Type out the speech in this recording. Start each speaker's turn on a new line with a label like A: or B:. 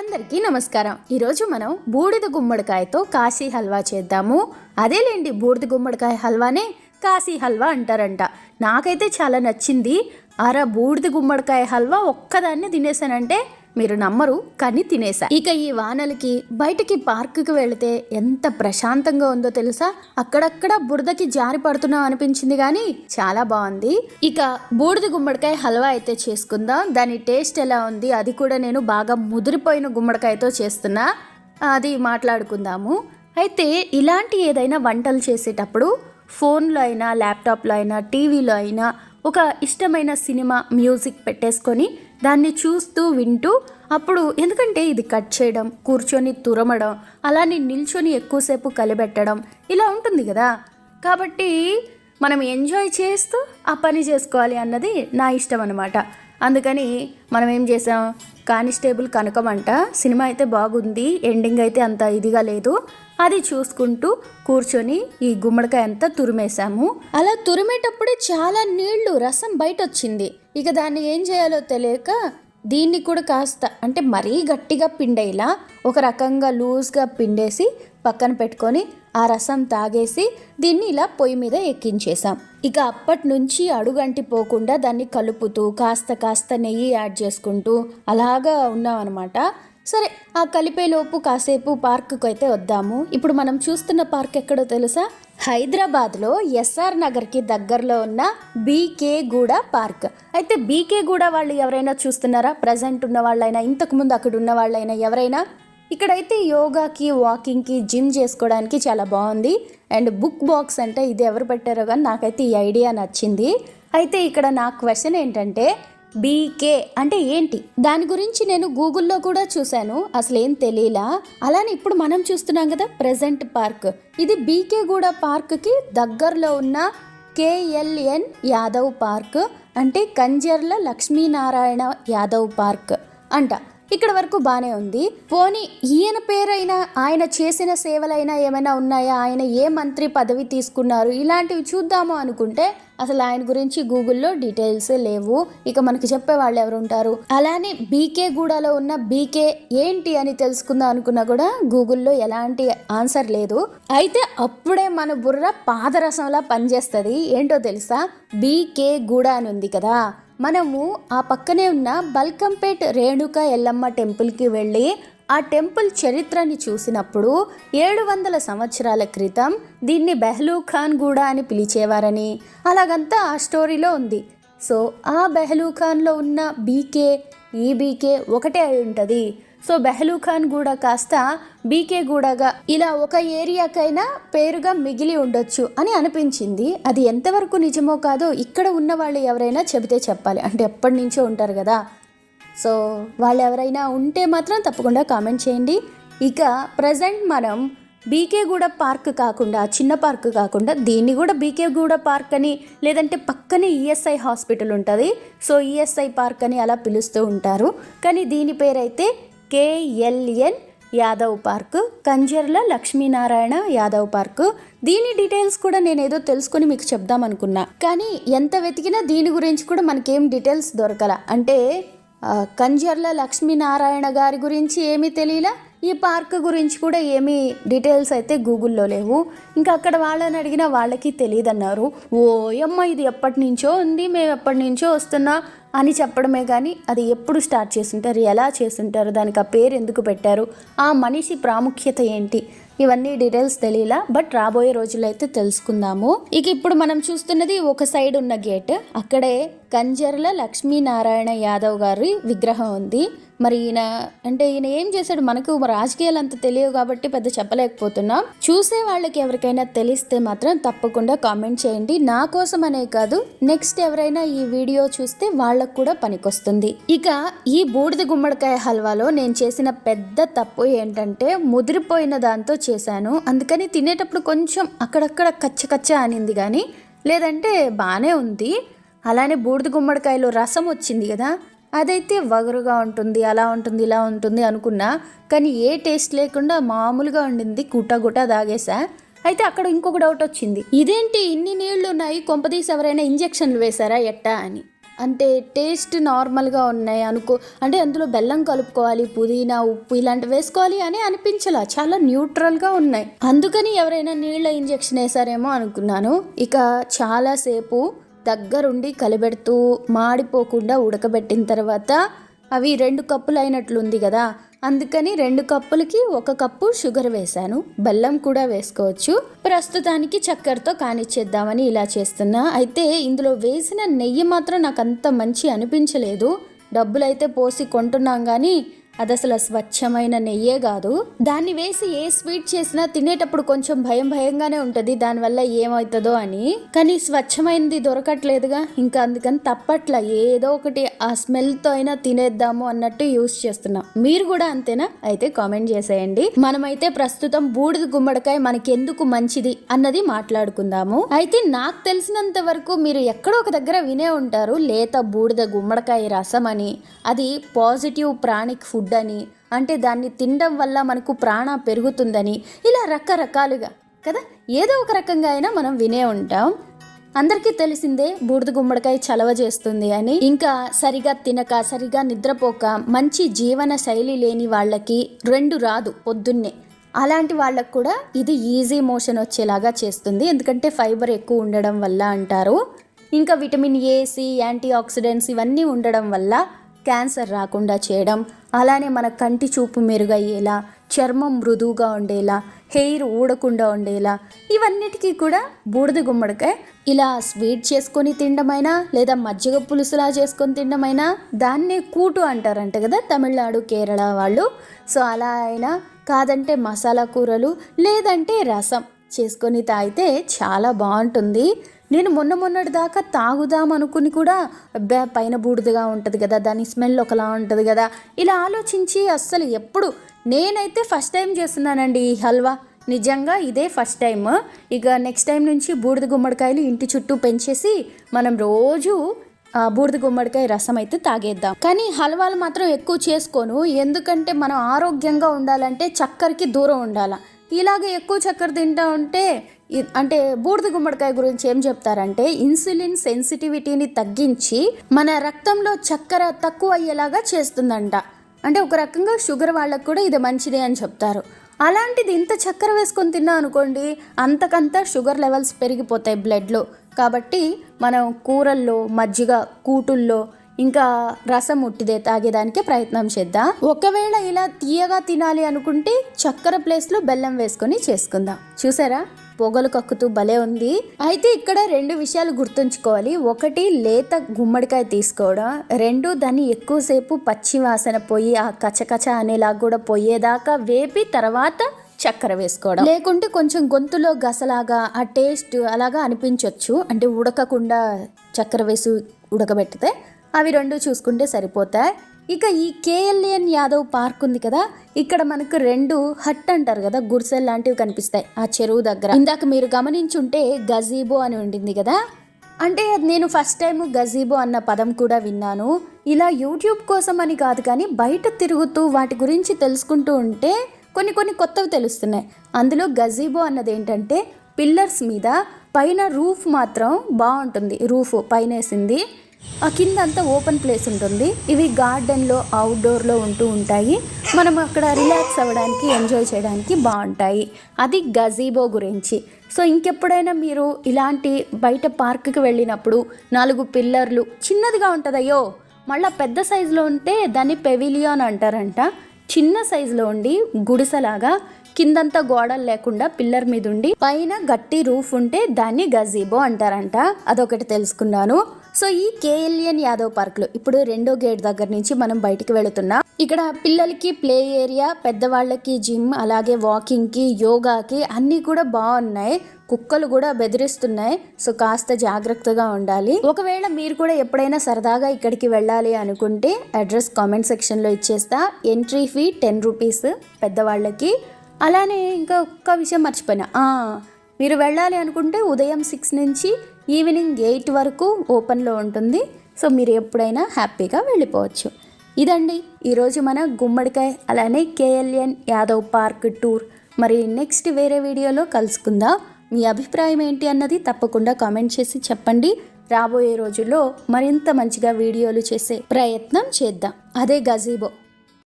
A: అందరికీ నమస్కారం. ఈరోజు మనం బూడిద గుమ్మడికాయతో కాశీ హల్వా చేద్దాము. అదేలేండి బూడిద గుమ్మడికాయ హల్వానే కాశీ హల్వా అంటారంట. నాకైతే చాలా నచ్చింది. అర బూడిద గుమ్మడికాయ హల్వా ఒక్కదాన్ని తినేసానంటే మీరు నమ్మరు కానీ తినేసా ఇక ఈ వానలకి బయటికి పార్కుకి వెళితే ఎంత ప్రశాంతంగా ఉందో తెలుసా? అక్కడక్కడ బురదకి జారి పడుతున్నాం అనిపించింది కానీ చాలా బాగుంది. ఇక బూడిద గుమ్మడికాయ హల్వా అయితే చేసుకుందాం. దాని టేస్ట్ ఎలా ఉంది? అది కూడా నేను బాగా ముదిరిపోయిన గుమ్మడికాయతో చేస్తున్నా. అది మాట్లాడుకుందాము. అయితే ఇలాంటి ఏదైనా వంటలు చేసేటప్పుడు ఫోన్లో అయినా ల్యాప్టాప్లో అయినా టీవీలో అయినా ఒక ఇష్టమైన సినిమా మ్యూజిక్ పెట్టేసుకొని దాన్ని చూస్తూ వింటూ అప్పుడు ఎందుకంటే ఇది కట్ చేయడం కూర్చొని తురమడం అలానే నిల్చొని ఎక్కువసేపు కలిపెట్టడం ఇలా ఉంటుంది కదా. కాబట్టి మనం ఎంజాయ్ చేస్తూ ఆ పని చేసుకోవాలి అన్నది నా ఇష్టం అనమాట అందుకని మనం ఏం చేసాం? కానిస్టేబుల్ కనకమంట సినిమా అయితే బాగుంది ఎండింగ్ అయితే అంత ఇదిగా లేదు. అది చూసుకుంటూ కూర్చొని ఈ గుమ్మడికాయ అంతా తురిమేశాము. అలా తురిమేటప్పుడే చాలా నీళ్ళు రసం బయట వచ్చింది ఇక దాన్ని ఏం చేయాలో తెలియక దీన్ని కూడా కాస్త అంటే మరీ గట్టిగా పిండేలా ఒక రకంగా లూజ్గా పిండేసి పక్కన పెట్టుకొని ఆ రసం తాగేసి దీన్ని ఇలా పొయ్యి మీద ఎక్కించేసాం ఇక అప్పటి నుంచి అడుగంటి పోకుండా దాన్ని కలుపుతూ కాస్త కాస్త నెయ్యి యాడ్ చేసుకుంటూ అలాగా ఉన్నాం అనమాట సరే ఆ కలిపేలోపు కాసేపు పార్కుకు అయితే వద్దాము. ఇప్పుడు మనం చూస్తున్న పార్క్ ఎక్కడో తెలుసా? హైదరాబాద్లో ఎస్ఆర్ నగర్కి దగ్గరలో ఉన్న బీకే గూడ పార్క్. అయితే బీకే గూడ వాళ్ళు ఎవరైనా చూస్తున్నారా? ప్రజెంట్ ఉన్న వాళ్ళైనా ఇంతకుముందు అక్కడ ఉన్న వాళ్ళైనా ఎవరైనా? ఇక్కడైతే యోగాకి వాకింగ్కి జిమ్ చేసుకోవడానికి చాలా బాగుంది. అండ్ బుక్ బాక్స్ అంటే ఇది ఎవరు పెట్టారో కానీ నాకైతే ఈ ఐడియా నచ్చింది. అయితే ఇక్కడ నా క్వశ్చన్ ఏంటంటే బీకే అంటే ఏంటి? దాని గురించి నేను గూగుల్లో కూడా చూశాను. అసలేం తెలియలా. అలానే ఇప్పుడు మనం చూస్తున్నాం కదా ప్రెజెంట్ పార్క్ ఇది బీకే గూడ పార్క్కి దగ్గరలో ఉన్న కేఎల్ఎన్ యాదవ్ పార్క్ అంటే కంజర్ల లక్ష్మీనారాయణ యాదవ్ పార్క్ అంట. ఇక్కడ వరకు బాగానే ఉంది. పోనీ ఈయన పేరైనా ఆయన చేసిన సేవలైనా ఏమైనా ఉన్నాయా? ఆయన ఏ మంత్రి పదవి తీసుకున్నారు? ఇలాంటివి చూద్దాము అనుకుంటే అసలు ఆయన గురించి గూగుల్లో డీటెయిల్స్ లేవు. ఇక మనకి చెప్పే వాళ్ళు ఎవరు ఉంటారు అలానే బీకే గూడలో ఉన్న బీకే ఏంటి అని తెలుసుకుందాం అనుకున్నా కూడా గూగుల్లో ఎలాంటి ఆన్సర్ లేదు. అయితే అప్పుడే మన బుర్ర పాదరసంలా పనిచేస్తుంది. ఏంటో తెలుసా? బీకే గూడ అని ఉంది కదా. మనము ఆ పక్కనే ఉన్న బల్కంపేట్ రేణుక ఎల్లమ్మ టెంపుల్కి వెళ్ళి ఆ టెంపుల్ చరిత్రని చూసినప్పుడు ఏడు వందల సంవత్సరాల క్రితం దీన్ని బెహ్లూ ఖాన్ గూడా అని పిలిచేవారని. అలాగంతా ఆ స్టోరీలో ఉంది. సో ఆ బెహ్లూ ఖాన్లో ఉన్న బీకే ఈ బీకే ఒకటే అయి ఉంటుంది సో బెహ్లూ ఖాన్ గూడ కాస్త బీకే గూడగా ఇలా ఒక ఏరియాకైనా పేరుగా మిగిలి ఉండొచ్చు అని అనిపించింది. అది ఎంతవరకు నిజమో కాదో ఇక్కడ ఉన్న వాళ్ళు ఎవరైనా చెబితే చెప్పాలి. అంటే ఎప్పటి నుంచో ఉంటారు కదా. సో వాళ్ళు ఎవరైనా ఉంటే మాత్రం తప్పకుండా కామెంట్ చేయండి. ఇక ప్రజెంట్ మనం బీకేగూడ పార్క్ కాకుండా చిన్న పార్క్ కాకుండా దీన్ని కూడా బీకేగూడ పార్క్ అని లేదంటే పక్కనే ఈఎస్ఐ హాస్పిటల్ ఉంటుంది. సో ఈఎస్ఐ పార్క్ అని అలా పిలుస్తూ ఉంటారు. కానీ దీని పేరైతే KLN Yadav park Kanjarla Lakshminarayana Yadav park. దీని డీటెయిల్స్ కూడా నేను ఏదో తెలుసుకొని మీకు చెప్దాం అనుకున్నా కానీ ఎంత వెతికినా దీని గురించి కూడా మనకేం డీటెయిల్స్ దొరకల. అంటే కంజర్ల లక్ష్మీనారాయణ గారి గురించి ఏమీ తెలియలా? ఈ పార్క్ గురించి కూడా ఏమీ డీటెయిల్స్ అయితే గూగుల్లో లేవు. ఇంకా అక్కడ వాళ్ళని అడిగినా వాళ్ళకి తెలియదన్నారు. ఓ అమ్మ ఇది ఎప్పటి నుంచో ఉంది మేము ఎప్పటి నుంచో వస్తున్నా అని చెప్పడమే కానీ అది ఎప్పుడు స్టార్ట్ చేస్తుంటారు ఎలా చేస్తుంటారు దానికి ఆ పేరు ఎందుకు పెట్టారు ఆ మనిషి ప్రాముఖ్యత ఏంటి ఇవన్నీ డీటెయిల్స్ తెలియలా బట్ రాబోయే రోజుల్లో అయితే తెలుసుకుందాము. ఇక ఇప్పుడు మనం చూస్తున్నది ఒక సైడ్ ఉన్న గేట్ అక్కడే కంజర్ల లక్ష్మీనారాయణ యాదవ్ గారి విగ్రహం ఉంది. మరి ఈయన అంటే ఈయన ఏం చేశాడు? మనకు రాజకీయాలు అంత తెలియవు కాబట్టి పెద్ద చెప్పలేకపోతున్నాం. చూసే వాళ్ళకి ఎవరికైనా తెలిస్తే మాత్రం తప్పకుండా కామెంట్ చేయండి. నా కోసం అనే కాదు నెక్స్ట్ ఎవరైనా ఈ వీడియో చూస్తే వాళ్ళకు కూడా పనికొస్తుంది. ఇక ఈ బూడిద గుమ్మడికాయ హల్వాలో నేను చేసిన పెద్ద తప్పు ఏంటంటే ముదిరిపోయిన దాంతో చేశాను. అందుకని తినేటప్పుడు కొంచెం అక్కడక్కడ కచ్చ కచ్చ అనింది కానీ లేదంటే బాగానే ఉంది. అలానే బూడిద గుమ్మడికాయలో రసం వచ్చింది కదా అదైతే వగరుగా ఉంటుంది అలా ఉంటుంది ఇలా ఉంటుంది అనుకున్నా కానీ ఏ టేస్ట్ లేకుండా మామూలుగా ఉండింది గుట్ట గుట్ట తాగేసా అయితే అక్కడ ఇంకొక డౌట్ వచ్చింది ఇదేంటి ఇన్ని నీళ్ళు ఉన్నాయి కొంపదీసి ఎవరైనా ఇంజెక్షన్లు వేశారా ఎట్టా? అని. అంటే టేస్ట్ నార్మల్గా ఉన్నాయి అనుకో అంటే అందులో బెల్లం కలుపుకోవాలి పుదీనా ఉప్పు ఇలాంటివి వేసుకోవాలి అని అనిపించలా చాలా న్యూట్రల్గా ఉన్నాయి. అందుకని ఎవరైనా నీళ్ళ ఇంజెక్షన్ వేసారేమో అనుకున్నాను. ఇక చాలాసేపు దగ్గరుండి కలిపెడుతూ మాడిపోకుండా ఉడకబెట్టిన తర్వాత అవి రెండు కప్పులు అయినట్లుంది కదా అందుకని రెండు కప్పులకి ఒక కప్పు షుగర్ వేశాను. బెల్లం కూడా వేసుకోవచ్చు. ప్రస్తుతానికి చక్కెరతో కానిచ్చేద్దామని ఇలా చేస్తున్నా. అయితే ఇందులో వేసిన నెయ్యి మాత్రం నాకు అంత మంచి అనిపించలేదు. డబ్బులైతే పోసి కొంటున్నాం కానీ అది అసలు స్వచ్ఛమైన నెయ్యే కాదు. దాన్ని వేసి ఏ స్వీట్ చేసినా తినేటప్పుడు కొంచెం భయం భయంగానే ఉంటుంది దానివల్ల ఏమవుతుందో అని. కానీ స్వచ్ఛమైనది దొరకట్లేదుగా. ఇంకా అందుకని తప్పట్ల ఏదో ఒకటి ఆ స్మెల్తో అయినా తినేద్దాము అన్నట్టు యూస్ చేస్తున్నాం. మీరు కూడా అంతేనా? అయితే కామెంట్ చేసేయండి. మనమైతే ప్రస్తుతం బూడిద గుమ్మడికాయ మనకెందుకు మంచిది అన్నది మాట్లాడుకుందాము. అయితే నాకు తెలిసినంత వరకు మీరు ఎక్కడో ఒక దగ్గర వినే ఉంటారు లేత బూడిద గుమ్మడికాయ రసం అని. అది పాజిటివ్ ప్రాణిక్ ఫుడ్ అని అంటే దాన్ని తినడం వల్ల మనకు ప్రాణ పెరుగుతుందని ఇలా రకరకాలుగా కదా? ఏదో ఒక రకంగా అయినా మనం వినే ఉంటాం. అందరికీ తెలిసిందే బూడిద గుమ్మడికాయ చలవ చేస్తుంది అని. ఇంకా సరిగా తినక సరిగా నిద్రపోక మంచి జీవన శైలి లేని వాళ్ళకి రెండు రాదు పొద్దున్నే. అలాంటి వాళ్ళకు కూడా ఇది ఈజీ మోషన్ వచ్చేలాగా చేస్తుంది. ఎందుకంటే ఫైబర్ ఎక్కువ ఉండడం వల్ల అంటారు. ఇంకా విటమిన్ ఏసి యాంటీ ఆక్సిడెంట్స్ ఇవన్నీ ఉండడం వల్ల క్యాన్సర్ రాకుండా చేయడం అలానే మన కంటి చూపు మెరుగయ్యేలా చర్మం మృదువుగా ఉండేలా హెయిర్ ఊడకుండా ఉండేలా ఇవన్నిటికీ కూడా బూడిద గుమ్మడికాయ ఇలా స్వీట్ చేసుకొని తినడమైనా లేదా మజ్జిగ పులుసులా చేసుకొని తినడమైనా దాన్నే కూటు అంటారంట కదా తమిళనాడు కేరళ వాళ్ళు. సో అలా అయినా కాదంటే మసాలా కూరలు లేదంటే రసం చేసుకొని తాగితే చాలా బాగుంటుంది. నేను మొన్న మొన్నటి దాకా తాగుదాం అనుకుని కూడా అబ్బా పైన బూడిదగా ఉంటుంది కదా దాని స్మెల్ ఒకలా ఉంటుంది కదా ఇలా ఆలోచించి అస్సలు ఎప్పుడు నేనైతే ఫస్ట్ టైం చేస్తున్నానండి ఈ హల్వా. నిజంగా ఇదే ఫస్ట్ టైం ఇక నెక్స్ట్ టైం నుంచి బూడిద గుమ్మడికాయలు ఇంటి చుట్టూ పెంచేసి మనం రోజు బూడిద గుమ్మడికాయ రసం అయితే తాగేద్దాం. కానీ హల్వాలు మాత్రం ఎక్కువ చేసుకోను. ఎందుకంటే మనం ఆరోగ్యంగా ఉండాలంటే చక్కెరకి దూరం ఉండాలి. ఇలాగే ఎక్కువ చక్కెర తింటా ఉంటే అంటే బూడిద గుమ్మడికాయ గురించి ఏం చెప్తారంటే ఇన్సులిన్ సెన్సిటివిటీని తగ్గించి మన రక్తంలో చక్కెర తక్కువ అయ్యేలాగా చేస్తుందంట. అంటే ఒక రకంగా షుగర్ వాళ్ళకు కూడా ఇది మంచిదే అని చెప్తారు. అలాంటిది ఇంత చక్కెర వేసుకొని తిన్నా అనుకోండి అంతకంతా షుగర్ లెవెల్స్ పెరిగిపోతాయి బ్లడ్లో. కాబట్టి మనం కూరల్లో మజ్జిగ కూటుల్లో ఇంకా రసం ఉట్టిదే తాగేదానికి ప్రయత్నం చేద్దాం. ఒకవేళ ఇలా తీయగా తినాలి అనుకుంటే చక్కెర ప్లేస్లో బెల్లం వేసుకొని చేసుకుందాం. చూసారా? పొగలు కక్కుతూ భలే ఉంది. అయితే ఇక్కడ రెండు విషయాలు గుర్తుంచుకోవాలి. ఒకటి లేత గుమ్మడికాయ తీసుకోవడం. రెండు దాన్ని ఎక్కువసేపు పచ్చి వాసన పోయి ఆ కచకచ అనేలా కూడా పోయేదాకా వేపి తర్వాత చక్కెర వేసుకోవడం. లేకుంటే కొంచెం గొంతులో గసలాగా ఆ టేస్ట్ అలాగా అనిపించవచ్చు అంటే ఉడకకుండా చక్కెర వేసి ఉడకబెడితే అవి రెండు చూసుకుంటే సరిపోతాయి. ఇక ఈ కేఎల్ఎన్ యాదవ్ పార్క్ ఉంది కదా ఇక్కడ మనకు రెండు హట్ అంటారు కదా గుడిసెల్ లాంటివి కనిపిస్తాయి ఆ చెరువు దగ్గర. ఇందాక మీరు గమనించుంటే గజీబో అని ఉండింది కదా. అంటే నేను ఫస్ట్ టైం గజీబో అన్న పదం కూడా విన్నాను. ఇలా యూట్యూబ్ కోసం అని కాదు కానీ బయట తిరుగుతూ వాటి గురించి తెలుసుకుంటూ ఉంటే కొన్ని కొన్ని కొత్తవి తెలుస్తున్నాయి. అందులో గజీబో అన్నది ఏంటంటే పిల్లర్స్ మీద పైన రూఫ్ మాత్రం బాగుంటుంది రూఫ్ పైన వేసింది. ఆ కింద అంతా ఓపెన్ ప్లేస్ ఉంటుంది. ఇవి గార్డెన్లో అవుట్డోర్లో ఉంటూ ఉంటాయి. మనం అక్కడ రిలాక్స్ అవ్వడానికి ఎంజాయ్ చేయడానికి బాగుంటాయి. అది గజీబో గురించి. సో ఇంకెప్పుడైనా మీరు ఇలాంటి బయట పార్క్కి వెళ్ళినప్పుడు నాలుగు పిల్లర్లు చిన్నదిగా ఉంటుందయ్యో మళ్ళీ పెద్ద సైజులో ఉంటే దాన్ని పెవిలియాన్ అంటారంట. చిన్న సైజులో ఉండి గుడిసెలాగా కిందంతా గోడలు లేకుండా పిల్లర్ మీద ఉండి పైన గట్టి రూఫ్ ఉంటే దాన్ని గజీబో అంటారంట. అదొకటి తెలుసుకున్నాను. సో ఈ కేఎల్ఎన్ యాదవ్ పార్క్లో ఇప్పుడు రెండో గేట్ దగ్గర నుంచి మనం బయటికి వెళుతున్నాం. ఇక్కడ పిల్లలకి ప్లే ఏరియా పెద్దవాళ్ళకి జిమ్ అలాగే వాకింగ్కి యోగాకి అన్నీ కూడా బాగున్నాయి. కుక్కలు కూడా బెదిరిస్తున్నాయి. సో కాస్త జాగ్రత్తగా ఉండాలి. ఒకవేళ మీరు కూడా ఎప్పుడైనా సరదాగా ఇక్కడికి వెళ్ళాలి అనుకుంటే అడ్రస్ కామెంట్ సెక్షన్లో ఇచ్చేస్తా. ఎంట్రీ ఫీ టెన్ రూపీస్ పెద్దవాళ్ళకి. అలానే ఇంకా ఒక్క విషయం మర్చిపోయినా. మీరు వెళ్ళాలి అనుకుంటే ఉదయం సిక్స్ నుంచి ఈవినింగ్ ఎయిట్ వరకు ఓపెన్లో ఉంటుంది. సో మీరు ఎప్పుడైనా హ్యాపీగా వెళ్ళిపోవచ్చు. ఇదండి. ఈరోజు మన గుమ్మడికాయ అలానే కేఎల్ఎన్ యాదవ్ పార్క్ టూర్. మరి నెక్స్ట్ వేరే వీడియోలో కలుసుకుందాం. మీ అభిప్రాయం ఏంటి అన్నది తప్పకుండా కామెంట్ చేసి చెప్పండి. రాబోయే రోజుల్లో మరింత మంచిగా వీడియోలు చేసే ప్రయత్నం చేద్దాం. అదే గజీబో.